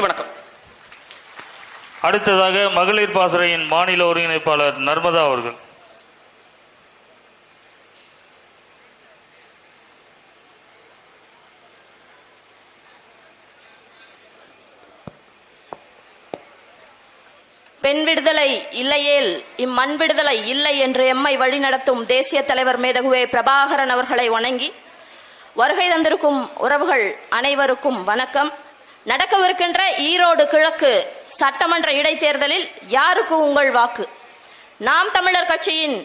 வணக்கம். அடுத்ததாக மகளிர் பாசறையின் மாநில ஒருங்கிணைப்பாளர் நர்மதா அவர்கள். பெண் விடுதலை இல்லையேல் இம்மண் விடுதலை இல்லை என்று எம்மை வழிநடத்தும் தேசிய தலைவர் மேதகுவே பிரபாகரன் அவர்களை வணங்கி வருகை தந்திருக்கும் உறவுகள் அனைவருக்கும் வணக்கம். நடக்கவிருக்கின்ற ஈரோடு கிழக்கு சட்டமன்ற இடைத்தேர்தலில் யாருக்கு உங்கள் வாக்கு? நாம் தமிழர் கட்சியின்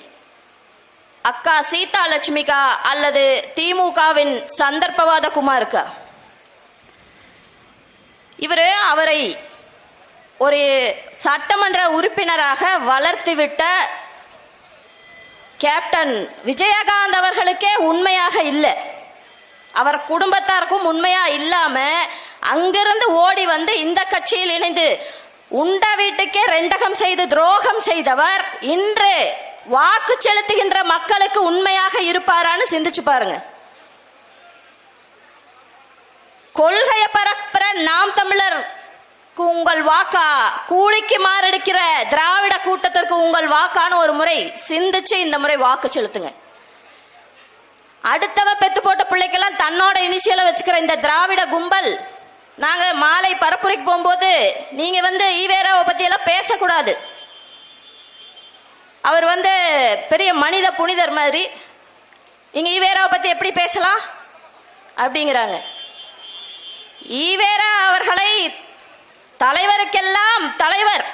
அக்கா சீதா லட்சுமிகா அல்லது திமுகவின் சந்தர்ப்பவாத குமாருக்கா? இவர் அவரை ஒரு சட்டமன்ற உறுப்பினராக வளர்த்துவிட்ட கேப்டன் விஜயகாந்த் அவர்களுக்கே உண்மையாக இல்லை. அவர் குடும்பத்தாருக்கும் உண்மையா இல்லாம அங்கிருந்து ஓடி வந்து இந்த கட்சியில் இணைந்து உண்ட வீட்டுக்கே ரெண்டகம் செய்து துரோகம் செய்தவர் இன்று வாக்கு செலுத்துகின்ற மக்களுக்கு உண்மையாக இருப்பாரான்னு சிந்திச்சு பாருங்க. கொள்கையை பரப்புற நாம் தமிழர் உங்கள் வாக்கா கூலிக்கு மாரடிக்கிற திராவிட கூட்டத்திற்கு உங்கள் வாக்கான ஒரு முறை சிந்திச்சு இந்த முறை வாக்கு செலுத்துங்க. அடுத்தவ பெத்து போட்ட பிள்ளைக்கெல்லாம் தன்னோட இனிஷியலை வச்சுக்கிற இந்த திராவிட கும்பல் நாங்க மாலை பரப்புரைக்கு போகும்போது நீங்க வந்து ஈவேராவை பத்தி எல்லாம் பேசக்கூடாது. அவர் வந்து பெரிய மனித புனிதர் மாதிரி நீங்க ஈவேராவை பத்தி எப்படி பேசலாம்? அப்படிங்கிறாங்க. ஈவேரா அவர்களை தலைவருக்கெல்லாம் தலைவர்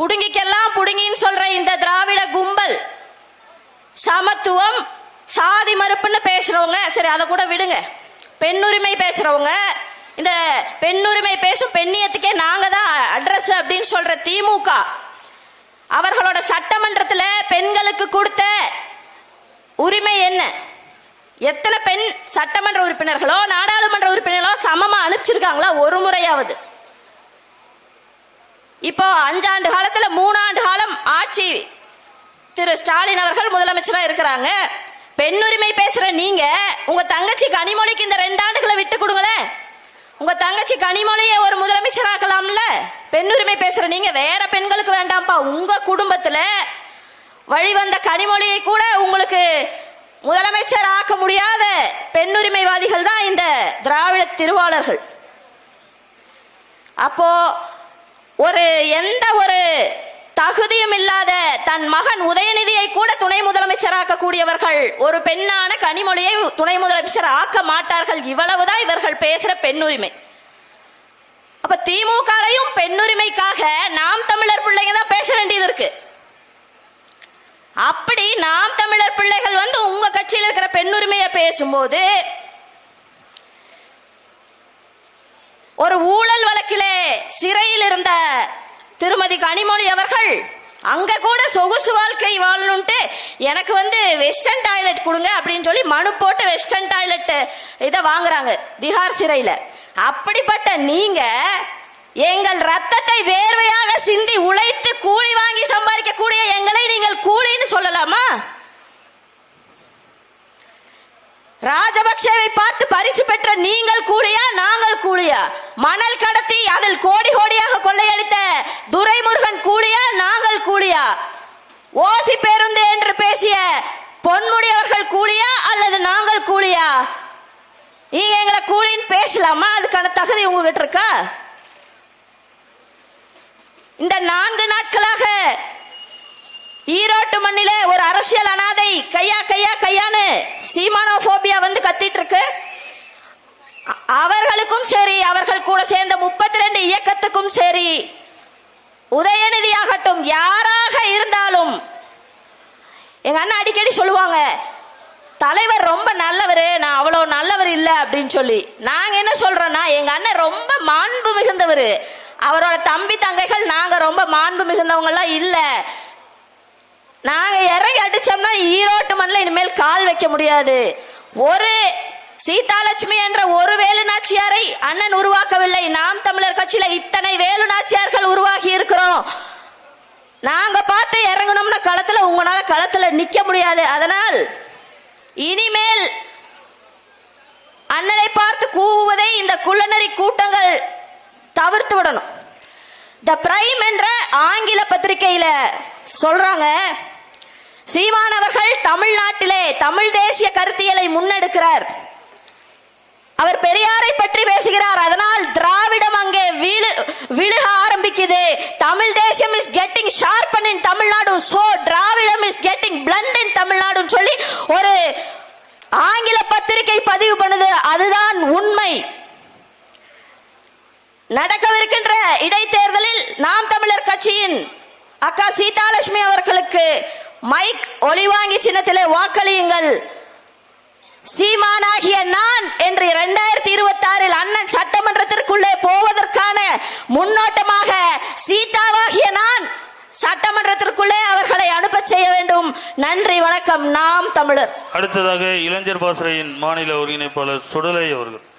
புடுங்கிக்கெல்லாம் புடுங்கின்னு சொல்ற இந்த திராவிட கும்பல் சமத்துவம் சாதி மறுப்புன்னு பேசுறவங்க சரி அதை கூட விடுங்க. பெண்ணுரிமை பேசுறவங்க இந்த பெண்ணுரிமை பேசும் பெண்ணியத்துக்கே நாங்க தான் அட்ரஸ் அப்படின்னு சொல்ற திமுக. அவர்களோட சட்டமன்றத்தில் பெண்களுக்கு கொடுத்த உரிமை என்ன? எத்தனை பெண் சட்டமன்ற உறுப்பினர்களோ நாடாளுமன்ற உறுப்பினர்களோ சமமா அனுப்பிச்சிருக்காங்களா ஒரு முறையாவது? இப்போ அஞ்சாண்டு காலத்துல மூணாண்டு காலம் ஆட்சி திரு ஸ்டாலின் அவர்கள் முதலமைச்சரா இருக்கிறாங்க. பெண்ணுரிமை பேசுற நீங்க உங்க தங்கச்சி கனிமொழிக்கு இந்த ரெண்டு உங்க கனிமொழியை ஒரு முதலமைச்சர் ஆக்கலாம்ல? பெண்ணுரிமை பேசுற நீங்க வேற பெண்களுக்கு வேண்டாம்ப்பா. உங்க குடும்பத்துல வழிவந்த கனிமொழியை கூட உங்களுக்கு முதலமைச்சர் ஆக்க முடியாத பெண்ணுரிமைவாதிகள் தான் இந்த திராவிட திருவாளர்கள். அப்போ ஒரு எந்த ஒரு தகுதியும் இல்லாத தன் மகன் உதயநிதியை கூட துணை முதலமைச்சராக்க கூடியவர்கள் ஒரு பெண்ணான கனிமொழியை துணை முதலமைச்சர் ஆக்க மாட்டார்கள். இவ்வளவுதான் இவர்கள் பேசுற பெண்ணுரிமை. அப்ப திமுகவையும் பெண்ணுரிமைக்காக நாம் தமிழர் பிள்ளைங்க தான் பேச வேண்டியது இருக்கு. அப்படி நாம் தமிழர் பிள்ளைகள் வந்து உங்க கட்சியில் இருக்கிற பெண்ணுரிமையை பேசும்போது ஒரு ஊழல் வழக்கிலே சிறையில் இருந்த திருமதி கனிமொழி அவர்கள் அங்க கூட சொகுசு வாழ்க்கை வாழணும்ட்டு எனக்கு வந்து வெஸ்டர்ன் டாய்லெட் கொடுங்க அப்படின்னு சொல்லி மனு போட்டு வெஸ்டர்ன் டாய்லெட் இதை வாங்குறாங்க. பீகார் சிறையில. அப்படிப்பட்ட நீங்க எங்கள் ரத்தத்தை வேர்வையாக சிந்தி உழைத்து கூலி வாங்கி சம்பாதிக்கக்கூடிய எங்களை நீங்கள் கூலின்னு சொல்லலாமா? ராஜபக்சேவை பார்த்து பரிசு பெற்ற நீங்கள் கூலியா நாங்கள் கூலியா? மணல் கடத்தி அதில் கோடி கோடியாக கொள்ளையடித்த துரைமுருகன் கூலியா நாங்கள் கூலியா? ஓசி பேருந்து என்று பேசிய பொன்முடி அவர்கள் கூலியா அல்லது நாங்கள் கூலியா? நீங்க எங்களை பேசலாமா? அதுக்கான தகுதி உங்ககிட்ட இருக்கா? இந்த நான்கு நாட்களாக ஈரோட்டு மண்ணிலே ஒரு அரசியல் அனாதை கையா கையா கையான்னு சீமானோபோபியா வந்து கத்திட்டு இருக்கு அவர்களுக்கும் சரி அவர்கள் கூட சேர்ந்த முப்பத்தி ரெண்டு இயக்கத்துக்கும் சரி உதயநிதி ஆகட்டும் யாராக இருந்தாலும் எங்க அண்ணன் அடிக்கடி சொல்லுவாங்க தலைவர் ரொம்ப நல்லவர் நான் அவ்வளோ நல்லவர் இல்லை அப்படின்னு சொல்லி. நாங்கள் என்ன சொல்கிறோன்னா எங்கள் அண்ணன் ரொம்ப மாண்பு மிகுந்தவர். அவரோட தம்பி தங்கைகள் நாங்கள் ரொம்ப மாண்பு மிகுந்தவங்கெல்லாம் இல்லை. நாங்கள் இறங்கி அடிச்சோம்னா ஈரோட்டு மண்ணில் இனிமேல் கால் வைக்க முடியாது. ஒரு சீதாலட்சுமி என்ற ஒரு வேலு நாச்சியாரை அண்ணன் உருவாக்கவில்லை. நாம் தமிழர் கட்சியில இத்தனை வேலு நாச்சியார்கள் உருவாகி இருக்கிறோம். நாங்க பார்த்து இறங்கணும்னா களத்துல உங்களால களத்துல நிக்க முடியாது. அதனால் இனிமேல் அண்ணனை பார்த்து கூவுவதை இந்த குள்ளநரி கூட்டங்கள் தவிர்த்து விடணும். த பிரைம் என்ற ஆங்கில பத்திரிகையில சொல்றாங்க சீமான் அவர்கள் தமிழ்நாட்டிலே தமிழ் தேசிய கருத்தியலை முன்னெடுக்கிறார். அவர் பெரியாரை பற்றி பேசுகிறார். அதனால் திராவிடம் அங்கே வீழு விழுக ஆங்கில பத்திரிகை பதிவு பண்ணுது அதுதான் உண்மை. நடக்கவிருக்கின்ற இடைத்தேர்தலில் நாம் தமிழர் கட்சியின் அக்கா சீதாலட்சுமி அவர்களுக்கு மைக் ஒளிவாங்கி சின்னத்திலே வாக்களியுங்கள். சீமானாகிய நான் என்று இரண்டாயிரத்தி இருபத்தி ஆறில் அண்ணன் சட்டமன்றத்திற்குள்ளே போவதற்கான முன்னோட்டமாக சீதாவாகிய நான் சட்டமன்றத்திற்குள்ளே அவர் வேண்டும் நன்றி வணக்கம். நாம் தமிழர். அடுத்ததாக இளைஞர் பாசறையின் மாநில ஒருங்கிணைப்பாளர் சுடலை அவர்கள்.